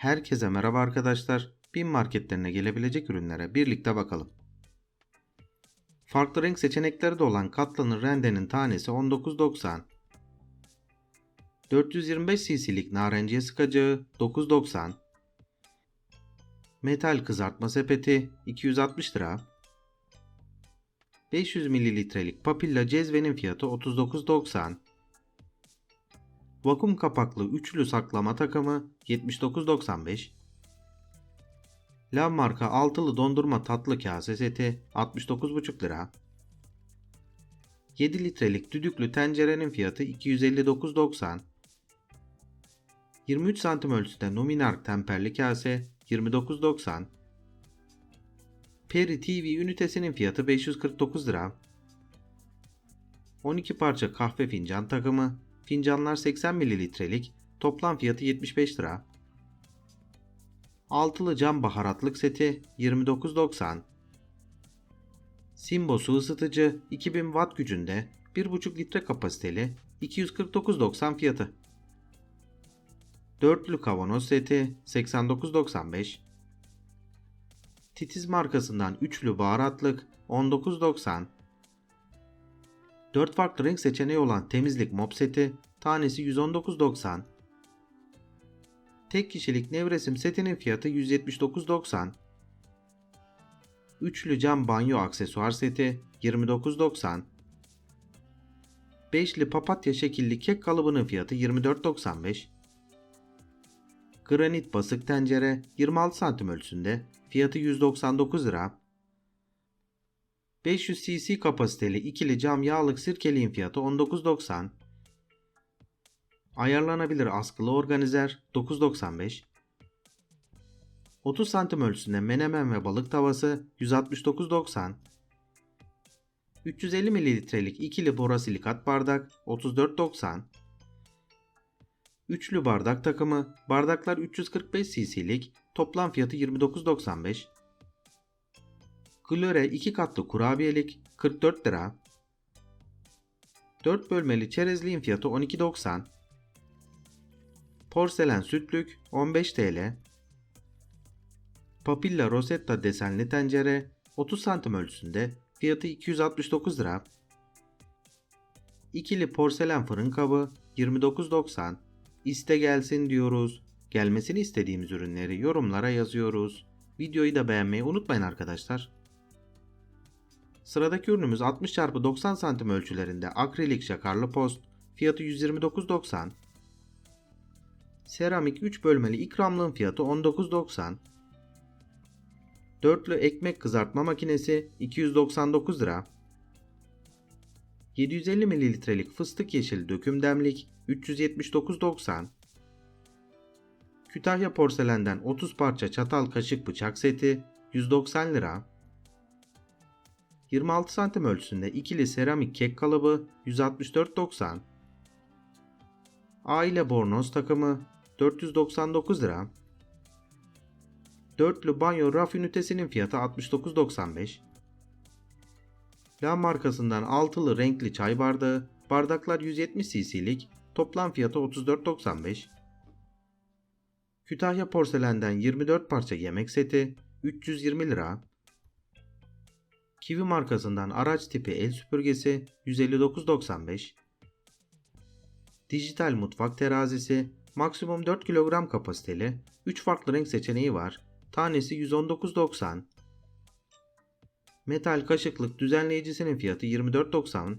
Herkese merhaba arkadaşlar. Bin marketlerine gelebilecek ürünlere birlikte bakalım. Farklı renk seçenekleri de olan katlanır rendenin tanesi 19.90. 425 cc'lik narenciye sıkacağı 9.90. Metal kızartma sepeti 260 lira. 500 mililitrelik papilla cezvenin fiyatı 39.90. Vakum kapaklı üçlü saklama takımı 79.95. Lav marka altılı dondurma tatlı kase seti 69,5 lira. 7 litrelik düdüklü tencerenin fiyatı 259.90. 23 santim ölçüde Numinark temperli kase 29.90. Peri TV ünitesinin fiyatı 549 lira. 12 parça kahve fincan takımı Fincanlar 80 mililitrelik, toplam fiyatı 75 lira. Altılı cam baharatlık seti 29.90. Simbo su ısıtıcı 2000 watt gücünde 1.5 litre kapasiteli 249.90 fiyatı. Dörtlü kavanoz seti 89.95. Titiz markasından üçlü baharatlık 19.90. 4 farklı renk seçeneği olan temizlik mop seti tanesi 119.90. Tek kişilik nevresim setinin fiyatı 179.90. Üçlü cam banyo aksesuar seti 29.90. Beşli papatya şekilli kek kalıbının fiyatı 24.95. Granit basık tencere 26 santim ölçüsünde fiyatı 199 lira. 500 cc kapasiteli ikili cam yağlık sirkeliğin fiyatı 19.90. Ayarlanabilir askılı organizer 9.95. 30 santim ölçüsünde menemen ve balık tavası 169.90. 350 mililitrelik ikili borosilikat bardak 34.90. Üçlü bardak takımı bardaklar 345 cc'lik toplam fiyatı 29.95. Glöre 2 katlı kurabiyelik 44 lira. 4 bölmeli çerezliğin fiyatı 12.90. Porselen sütlük 15 TL. Papilla Rosetta desenli tencere 30 santim ölçüsünde fiyatı 269 lira. İkili porselen fırın kabı 29.90. İste gelsin diyoruz. Gelmesini istediğimiz ürünleri yorumlara yazıyoruz. Videoyu da beğenmeyi unutmayın arkadaşlar. Sıradaki ürünümüz 60 x 90 cm ölçülerinde akrilik şakarlı post. Fiyatı 129.90. Seramik 3 bölmeli ikramlığın fiyatı 19.90. Dörtlü ekmek kızartma makinesi 299 lira. 750 mililitrelik fıstık yeşil döküm demlik 379.90. Kütahya porselenden 30 parça çatal kaşık bıçak seti 190 lira. 26 santim ölçüsünde ikili seramik kek kalıbı 164.90. Aile bornoz takımı 499 lira. Dörtlü banyo raf ünitesinin fiyatı 69.95. La markasından altılı renkli çay bardağı, bardaklar 170 cc'lik, toplam fiyatı 34.95. Kütahya porselenden 24 parça yemek seti 320 lira. Kiwi markasından araç tipi el süpürgesi 159.95. Dijital mutfak terazisi maksimum 4 kilogram kapasiteli 3 farklı renk seçeneği var. Tanesi 119.90. Metal kaşıklık düzenleyicisinin fiyatı 24.90.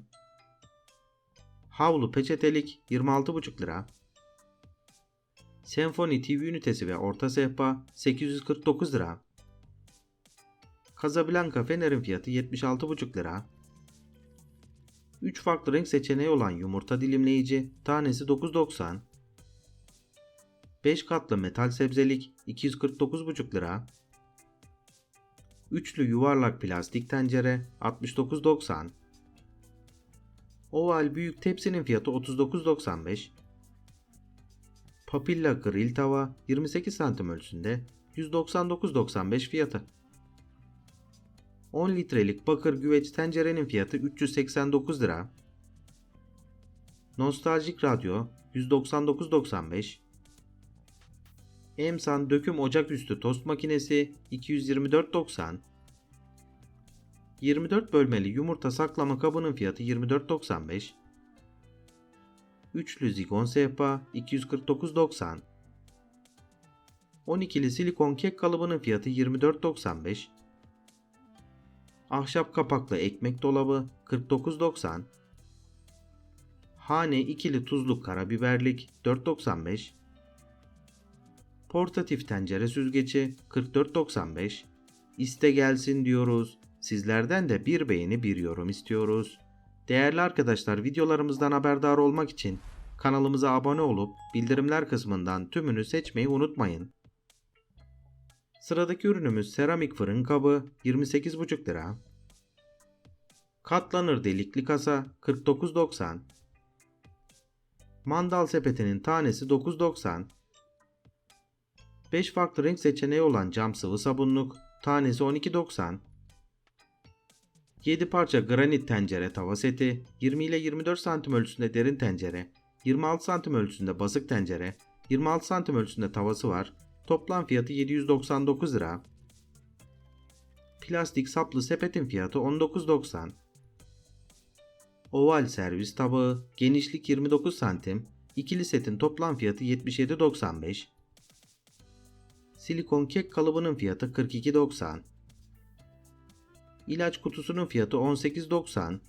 Havlu peçetelik 26.5 lira. Senfoni TV ünitesi ve orta sehpa 849 lira. Casablanca Fener'in fiyatı 76,5 lira. 3 farklı renk seçeneği olan yumurta dilimleyici tanesi 9.90. 5 katlı metal sebzelik 249,5 lira. Üçlü yuvarlak plastik tencere 69.90. Oval büyük tepsinin fiyatı 39.95. Papilla grill tava 28 cm ölçüsünde 199.95 fiyatı. 10 litrelik bakır güveç tencerenin fiyatı 389 lira. Nostaljik radyo 199.95. Emsan döküm ocaküstü tost makinesi 224.90 24 bölmeli yumurta saklama kabının fiyatı 24.95 Üçlü zigon sehpa 249.90 12'li silikon kek kalıbının fiyatı 24.95 Ahşap kapaklı ekmek dolabı 49.90 Hane ikili tuzluk karabiberlik 4.95 Portatif tencere süzgeci 44.95 İste gelsin diyoruz. Sizlerden de bir beğeni bir yorum istiyoruz. Değerli arkadaşlar videolarımızdan haberdar olmak için kanalımıza abone olup bildirimler kısmından tümünü seçmeyi unutmayın. Sıradaki ürünümüz seramik fırın kabı 28,5 lira. Katlanır delikli kasa 49.90 Mandal sepetinin tanesi 9.90 5 farklı renk seçeneği olan cam sıvı sabunluk tanesi 12.90 7 parça granit tencere tava seti 20 ile 24 santim ölçüsünde derin tencere 26 santim ölçüsünde basık tencere 26 santim ölçüsünde tavası var toplam fiyatı 799 lira Plastik saplı sepetin fiyatı 19.90 Oval servis tabağı, genişlik 29 santim, ikili setin toplam fiyatı 77.95. Silikon kek kalıbının fiyatı 42.90. İlaç kutusunun fiyatı 18.90.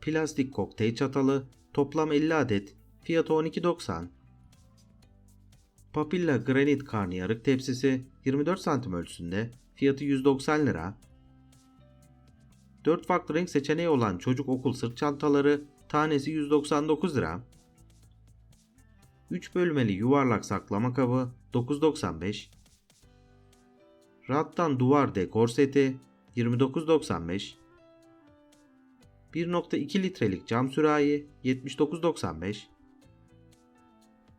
Plastik kokteyl çatalı, toplam 50 adet, fiyatı 12.90. Papilla granit karnıyarık tepsisi 24 santim ölçüsünde, fiyatı 190 lira. 4 farklı renk seçeneği olan çocuk okul sırt çantaları tanesi 199 lira. 3 bölmeli yuvarlak saklama kabı 9.95. Rattan duvar dekor seti 29.95. 1.2 litrelik cam sürahi 79.95.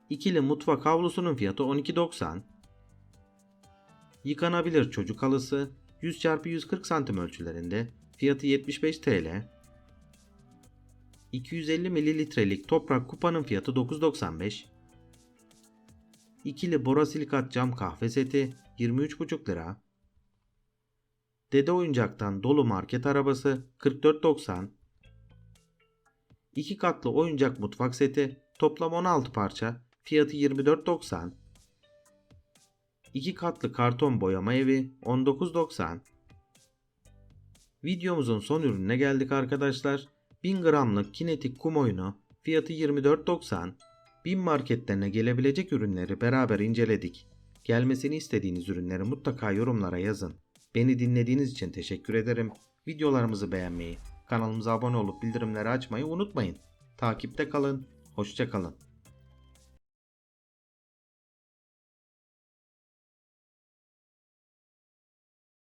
İkili mutfak havlusunun fiyatı 12.90. Yıkanabilir çocuk halısı 100 x 140 cm ölçülerinde Fiyatı 75 TL. 250 mililitrelik toprak kupanın fiyatı 9.95. İkili borosilikat cam kahve seti 23,5 lira. Dede oyuncaktan dolu market arabası 44.90. 2 katlı oyuncak mutfak seti toplam 16 parça fiyatı 24.90. 2 katlı karton boyama evi 19.90. Videomuzun son ürününe geldik arkadaşlar. 1000 gramlık kinetik kum oyunu fiyatı 24.90. 1000 marketlerine gelebilecek ürünleri beraber inceledik. Gelmesini istediğiniz ürünleri mutlaka yorumlara yazın. Beni dinlediğiniz için teşekkür ederim. Videolarımızı beğenmeyi, kanalımıza abone olup bildirimleri açmayı unutmayın. Takipte kalın, hoşça kalın.